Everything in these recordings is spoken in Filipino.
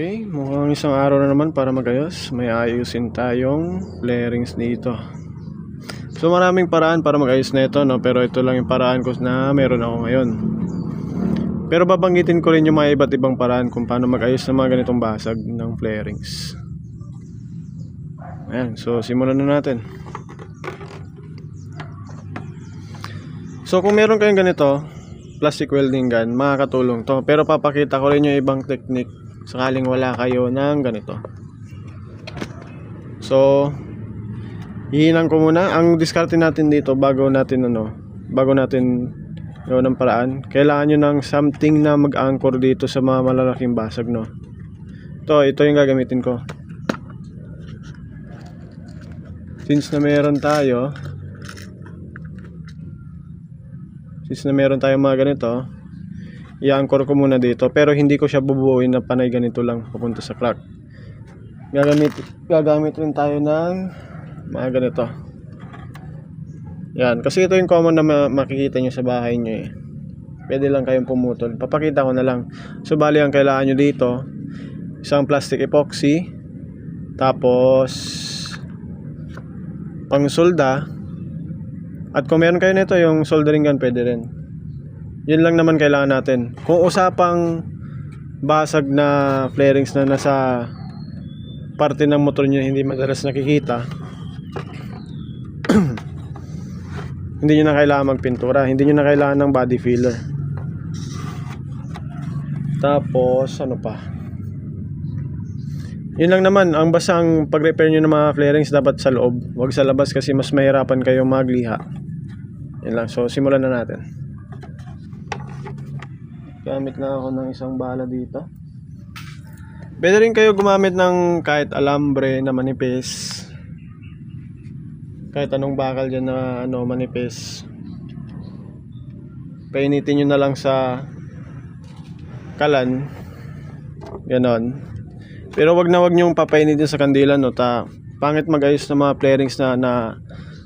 Okay, mukhang isang araw na naman para magayos. May ayusin tayong flarings dito. So maraming paraan para magayos na ito, no? pero ito lang yung paraan ko na meron ako ngayon. Pero babanggitin ko rin yung mga iba't ibang paraan kung paano magayos ng mga ganitong basag ng flarings. Ayan, so simulan na natin. So kung meron kayong ganito, plastic welding gun, makakatulong to. Pero papakita ko rin yung ibang technique sakaling wala kayo ng ganito. So, hihinang ko muna. Ang diskarte natin dito bago natin ano, bago natin gawin ng paraan, kailangan nyo ng something na mag-anchor dito sa mga malalaking basag, no? Ito, ito yung gagamitin ko. Since na meron tayo, since na meron tayong mga ganito, i-anchor ko muna dito. Pero hindi ko siya bubuuin na panay ganito lang papunta sa crack. Gagamit, gagamit rin tayo ng mga ganito. Yan, kasi ito yung common na ma- makikita nyo sa bahay nyo eh. Pwede lang kayong pumutol. Papakita ko na lang. So, bali ang kailangan nyo dito, isang plastic epoxy, tapos, pang solda, at kung meron kayo nito, yung soldering gun, pwede rin. Yun lang naman kailangan natin. Kung usapang basag na flarings na nasa parte ng motor nyo hindi madalas nakikita, hindi nyo na kailangan magpintura, hindi nyo na kailangan ng body filler. Tapos, ano pa? Yun lang naman, ang basang pag-repair nyo ng mga flarings dapat sa loob, wag sa labas kasi mas mahirapan kayo magliha. Yun lang, so simulan na natin. Gamit na ako ng isang bala dito. Pwede rin kayo gumamit ng kahit alambre na manipis. Kahit anong bakal dyan na ano, manipis. Painitin nyo na lang sa kalan. Ganon. Pero wag na wag nyong papainitin sa kandila no ta pangit magayos ng mga flarings na na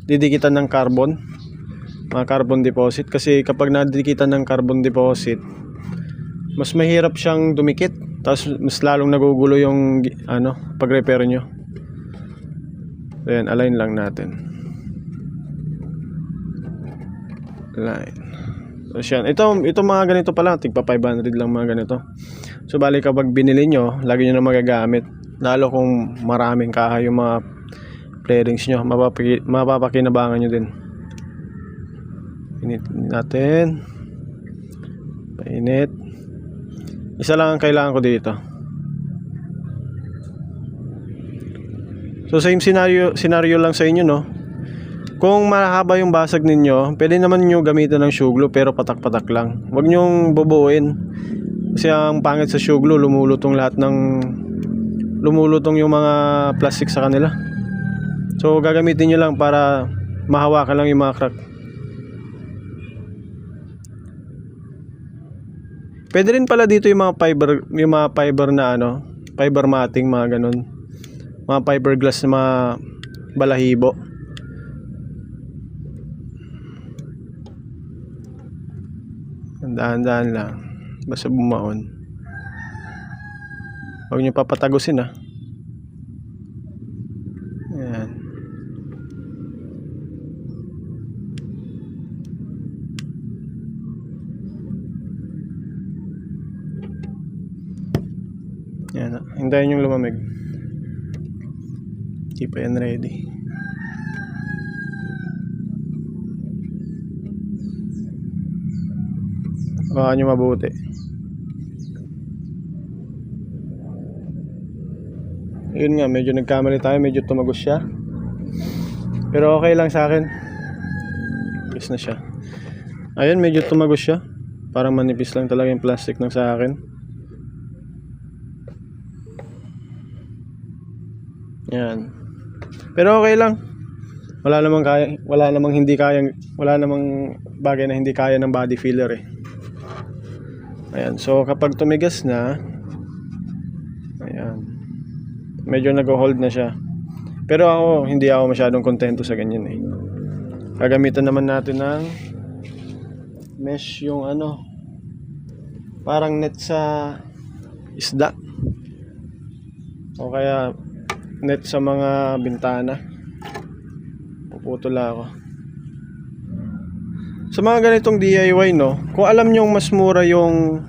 didikitan ng carbon mga carbon deposit kasi kapag nadidikitan ng carbon deposit mas mahirap siyang dumikit tapos mas lalong nagugulo yung ano pag repair nyo Ayan, align lang natin align Tapos yan. Ito, ito mga ganito pala, tigpa 500 lang mga ganito. So bali kapag binili nyo, lagi nyo na magagamit. Lalo kung maraming kaha yung mga flarings nyo, mapapaki, mapapakinabangan nyo din. Init natin. Painit. Isa lang ang kailangan ko dito. So same scenario, scenario lang sa inyo no. Kung mahaba yung basag ninyo, pwede naman nyo gamitin ng glue pero patak-patak lang. Huwag nyong bubuin. Kasi ang pangit sa glue, lumulutong lahat ng lumulutong yung mga plastic sa kanila. So gagamitin nyo lang para mahawakan lang yung mga crack. Pwede rin pala dito yung mga fiber, yung mga fiber na ano, fiber matting, mga ganun. Mga fiberglass na mga balahibo. Dahan-dahan lang. Basta bumaon. Huwag niyo papatagusin ah. Ayan. Yan ah. Hintayin yung lumamig. Hindi pa yan ready. Baka nyo mabuti. Yun nga, medyo nagkamali tayo, medyo tumagos siya. Pero okay lang sa akin. Yes na siya. Ayun, medyo tumagos siya. Parang manipis lang talaga yung plastic ng sa akin. Yan. Pero okay lang. Wala namang kaya, wala namang hindi kayang, wala namang bagay na hindi kaya ng body filler eh. Ayan, so kapag tumigas na, ayan, medyo nag-hold na siya. Pero ako, hindi ako masyadong kontento sa ganyan eh. Gagamitan naman natin ng mesh yung ano, parang net sa isda. O kaya net sa mga bintana. Puputol ako. Sa mga ganitong DIY, no, kung alam nyo mas mura yung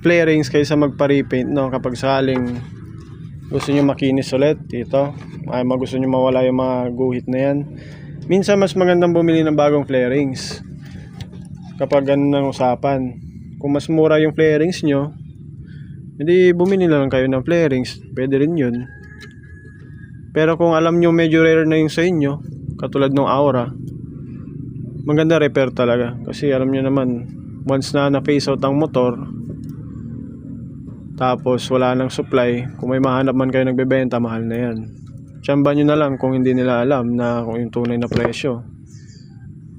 flarings kaysa magpa-repaint, no, kapag saling gusto nyo makinis ulit dito, ay gusto nyo mawala yung mga guhit na yan, minsan mas magandang bumili ng bagong flarings kapag ganun ang usapan. Kung mas mura yung flarings nyo, hindi bumili lang kayo ng flarings, pwede rin yun. Pero kung alam nyo medyo rare na yung sa inyo, katulad ng aura, maganda repair talaga. Kasi alam nyo naman, once na na-phase out ang motor, tapos wala nang supply, kung may mahanap man kayo nagbebenta, mahal na yan. Tsamba nyo na lang kung hindi nila alam na kung yung tunay na presyo.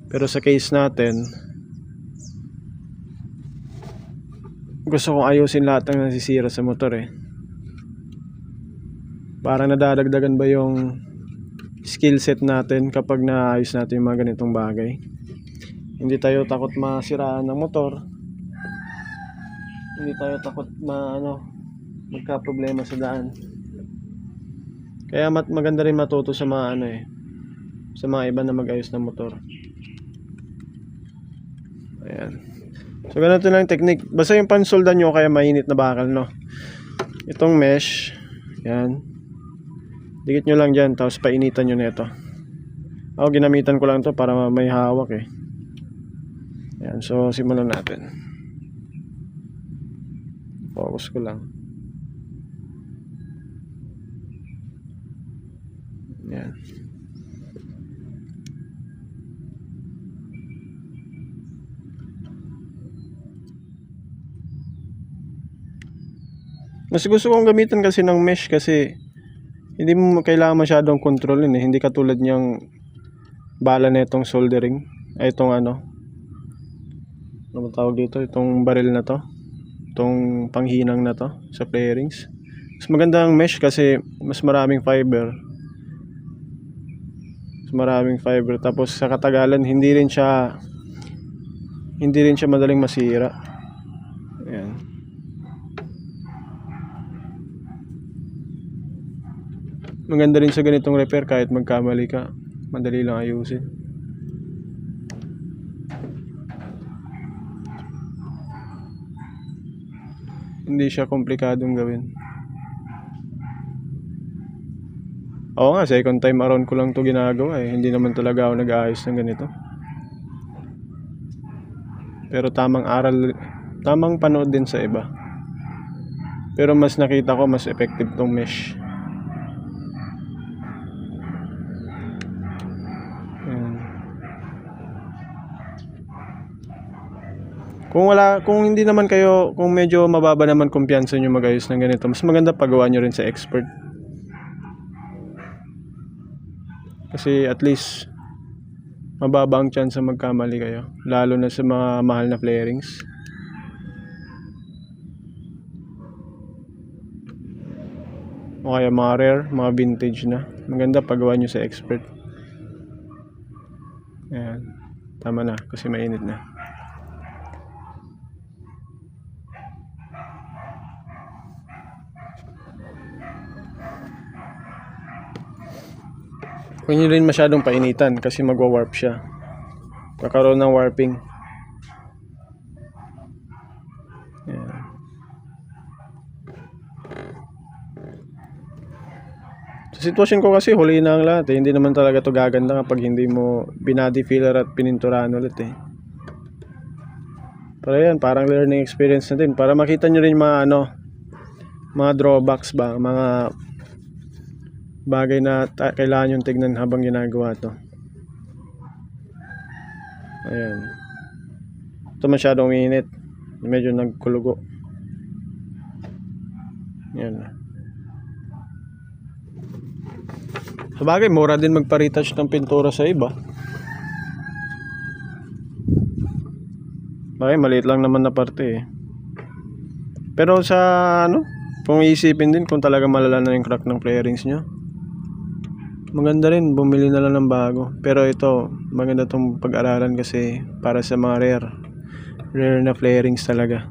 Pero sa case natin, gusto kong ayusin lahat ng nasisira sa motor eh. Para nadadagdagan ba yung skill set natin kapag naayos natin yung mga ganitong bagay. Hindi tayo takot masiraan ng motor. Hindi tayo takot ma ano magka problema sa daan. Kaya mat maganda rin matuto sa mga ano eh sa mga iba na mag-ayos ng motor. Ayan. So ganito lang technique. Basta yung pansolda nyo kaya mainit na bakal no. Itong mesh, yan. Dikit nyo lang dyan, tapos painitan nyo nito. Ako ginamitan ko lang to para may hawak eh. Yan, so simulan natin. Focus ko lang. Yan. Mas gusto kong gamitan kasi ng mesh kasi hindi mo kailangan masyadong kontrolin eh. Hindi katulad niyang bala na itong soldering. Ay itong ano. Ano tawag dito? Itong baril na to. Itong panghinang na to sa flarings. Mas maganda ang mesh kasi mas maraming fiber. Mas maraming fiber. Tapos sa katagalan hindi rin siya hindi rin siya madaling masira. Ayan. Maganda rin sa ganitong repair kahit magkamali ka. Madali lang ayusin. Hindi siya komplikadong gawin. Oo nga, second time around ko lang to ginagawa eh. Hindi naman talaga ako nag-aayos ng ganito. Pero tamang aral, tamang panood din sa iba. Pero mas nakita ko mas effective tong mesh. Ayan. Kung wala, kung hindi naman kayo, kung medyo mababa naman kumpiyansa nyo mag-ayos ng ganito, mas maganda pagawa nyo rin sa expert. Kasi at least, mababa ang chance na magkamali kayo. Lalo na sa mga mahal na flarings. O kaya mga rare, mga vintage na. Maganda pagawa nyo sa expert. Ayan. Tama na, kasi mainit na. Huwag nyo rin masyadong painitan kasi magwa-warp siya. Kakaroon ng warping. Ayan. Sa sitwasyon ko kasi huli na ang lahat eh. Hindi naman talaga to gaganda kapag hindi mo binody filler at pininturahan ulit eh. Pero yan, parang learning experience na din. Para makita nyo rin mga ano, mga drawbacks ba, mga bagay na kailangan yung tignan habang ginagawa to. Ayan. Ito masyadong init. Medyo nagkulugo. Yan. Sa bagay, mura din magpa-retouch ng pintura sa iba. Bagay, maliit lang naman na parte eh. Pero sa ano, kung iisipin din kung talaga malala na yung crack ng flarings nyo, maganda rin, bumili na lang ng bago. Pero ito, maganda tong pag-aralan kasi para sa mga rare. Rare na flarings talaga.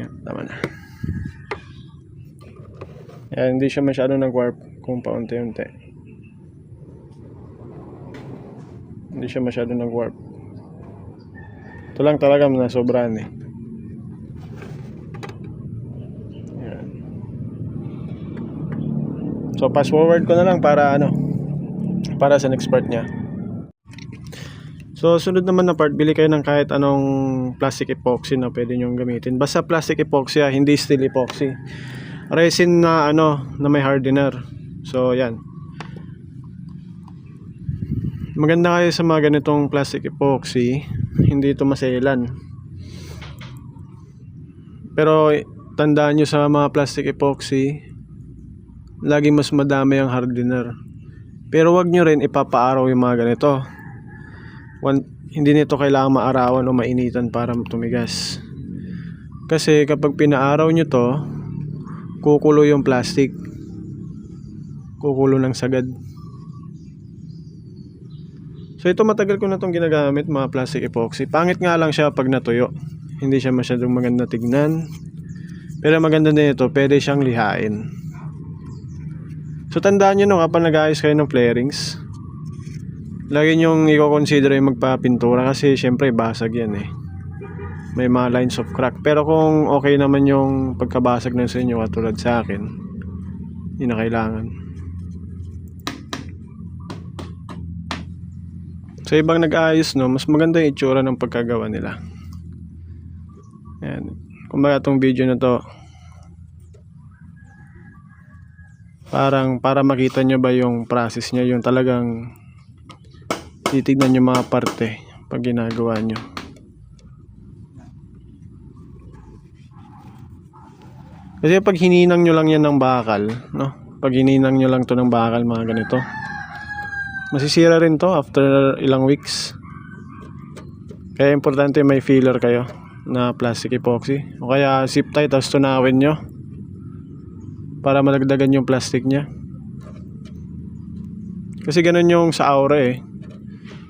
Yan, tama na. Yan, hindi siya masyado nag-warp kung paunti-unti. Hindi siya masyado nag-warp. Ito lang talaga nasobrahan eh. Yan. So, fast forward ko na lang para ano, para sa next part niya. So, sunod naman na part, bili kayo ng kahit anong plastic epoxy na pwede nyong gamitin. Basta plastic epoxy, ah, hindi steel epoxy. Resin na ano, na may hardener. So, yan. Maganda kayo sa mga ganitong plastic epoxy, hindi ito maselan. Pero tandaan nyo sa mga plastic epoxy, lagi mas madami ang hardener. Pero wag nyo rin ipapaaraw yung mga ganito. One, hindi nito kailangan maarawan o mainitan para tumigas. Kasi kapag pinaaraw nyo to, kukulo yung plastic. Kukulo ng sagad. So ito matagal ko na itong ginagamit, mga plastic epoxy. Pangit nga lang siya pag natuyo. Hindi siya masyadong maganda tignan. Pero maganda din ito, pwede siyang lihain. So tandaan nyo no, kapag nag-ayos kayo ng flarings, lagi nyong i-consider yung magpapintura kasi syempre basag yan eh. May mga lines of crack. Pero kung okay naman yung pagkabasag ng sa inyo katulad sa akin, hindi na kailangan. Sa ibang nag-aayos no, mas maganda yung itsura ng pagkagawa nila. Yan. Kumbaga itong video na to, parang para makita nyo ba yung process niya, yung talagang titignan yung mga parte pag ginagawa nyo. Kasi pag hininang nyo lang yan ng bakal, no? Pag hininang nyo lang to ng bakal, mga ganito. Masisira rin to after ilang weeks. Kaya importante may filler kayo na plastic epoxy. O kaya zip tie tapos tunawin nyo. Para malagdagan yung plastic niya. Kasi ganun yung sa aura eh.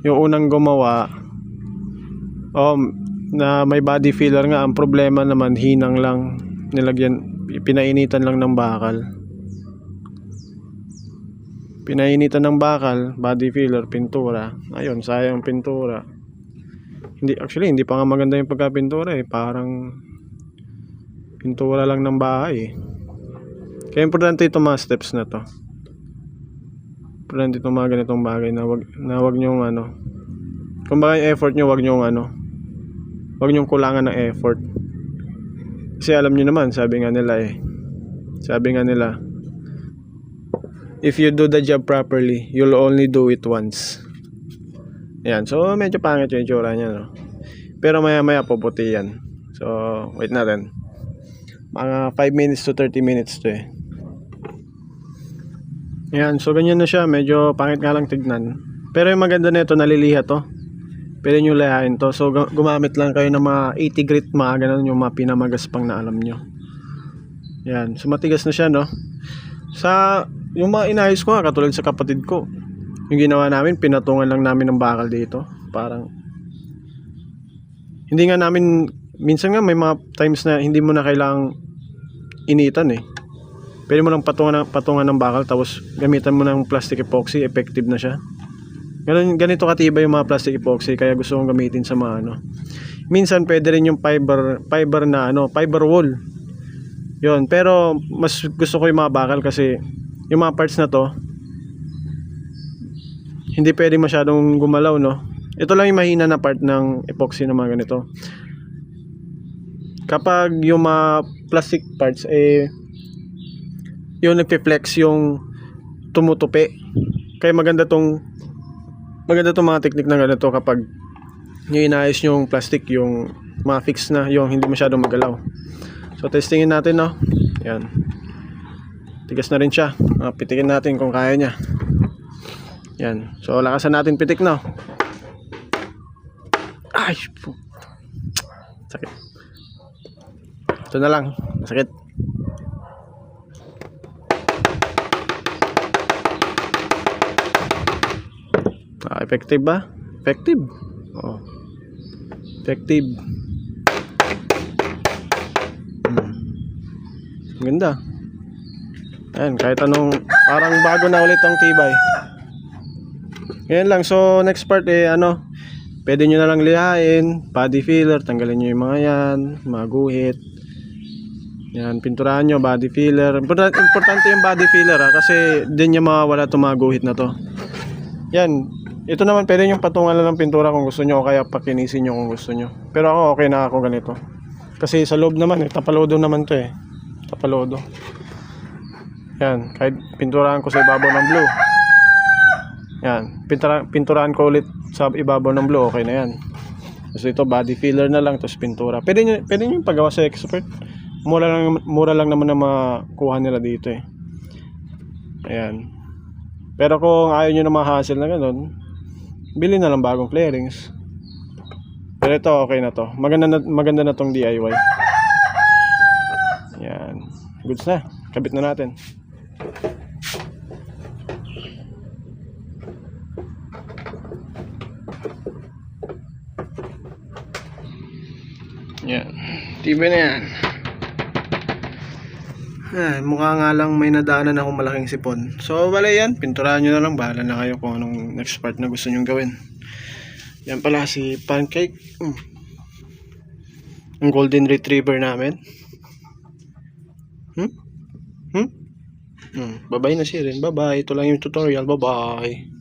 Yung unang gumawa, um, na may body filler nga, ang problema naman hinang lang nilagyan, pinainitan lang ng bakal. Pinainitan ng bakal, body filler, pintura. Ayun, sayang pintura. Hindi, actually, hindi pa nga maganda yung pagkapintura eh. Parang pintura lang ng bahay eh. Kaya importante itong mga steps na to. Importante itong mga ganitong bagay na wag, na wag nyong ano. Kung baka yung effort nyo, wag nyong ano. Wag nyong kulangan ng effort. Kasi alam nyo naman, sabi nga nila eh. Sabi nga nila, if you do the job properly, you'll only do it once. Yan, so medyo pangit yung itsura niya, no? Pero maya maya puputi yan. So, wait natin. Mga 5 minutes to 30 minutes to eh. Yan, so ganyan na siya. Medyo pangit nga lang tignan. Pero yung maganda nito, naliliha to. Pwede nyo layain to. So gu- gumamit lang kayo ng mga 80 grit, mga ganun yung mga pinamagaspang na alam nyo. Yan, so matigas na siya, no? Sa, yung mga inayos ko nga, katulad sa kapatid ko. Yung ginawa namin, pinatungan lang namin ng bakal dito. Parang, hindi nga namin, minsan nga may mga times na hindi mo na kailangang initan eh. Pwede mo lang patungan ng, patungan ng bakal tapos gamitan mo ng plastic epoxy, effective na siya. Ganun, ganito katibay yung mga plastic epoxy kaya gusto kong gamitin sa mga ano. Minsan pwede rin yung fiber fiber na ano, fiber wool. 'Yon, pero mas gusto ko yung mga bakal kasi yung mga parts na to hindi pwede masyadong gumalaw, no? Ito lang yung mahina na part ng epoxy na mga ganito. Kapag yung mga plastic parts eh yung nagpe-flex yung tumutupi. Kaya maganda tong maganda tong mga technique na ganito kapag yung inayos yung plastic, yung mga fix na, yung hindi masyadong magalaw. So testingin natin no. Yan. Tigas na rin siya. Uh, pitikin natin kung kaya niya. Yan. So lakasan natin pitik no. Ay, pu- sakit. Ito na lang. Sakit. Effective ba? Effective. Oh. Effective. Ganda. Ayan, kahit anong, parang bago na ulit ang tibay. Yan lang. So, next part eh, ano, pwede nyo na lang lihain, body filler, tanggalin nyo yung mga yan, mga guhit. Yan, pinturahan nyo, body filler. Importante, importante yung body filler ha, kasi din nyo mawawala itong mga guhit na to. Yan, ito naman pwede nyo patungan lang ng pintura kung gusto nyo o kaya pakinisin nyo kung gusto nyo. Pero ako okay na ako ganito. Kasi sa loob naman eh, tapalodo naman to eh. Tapalodo. Yan, kahit pinturahan ko sa ibabaw ng blue. Yan, pintura, pinturahan ko ulit sa ibabaw ng blue, okay na yan. Tapos ito, body filler na lang, tapos pintura. Pwede nyo, pwede yung paggawa sa expert. Mura lang, mura lang naman na makuha nila dito eh. Ayan. Pero kung ayaw nyo na ma-hassle na ganun, bili na lang bagong flarings. Pero ito, okay na to. Maganda na, maganda na tong DIY. Yan. Goods na. Kabit na natin. Yan. Tibay na yan. Ay, mukha nga lang may nadaanan akong malaking sipon. So, bale yan. Pinturahan nyo na lang. Bahala na kayo kung anong next part na gusto nyo gawin. Yan pala si Pancake. Mm. Ang golden retriever namin. Hmm? Hmm? Hmm. Bye-bye na siya rin. Bye-bye. Ito lang yung tutorial. Bye-bye.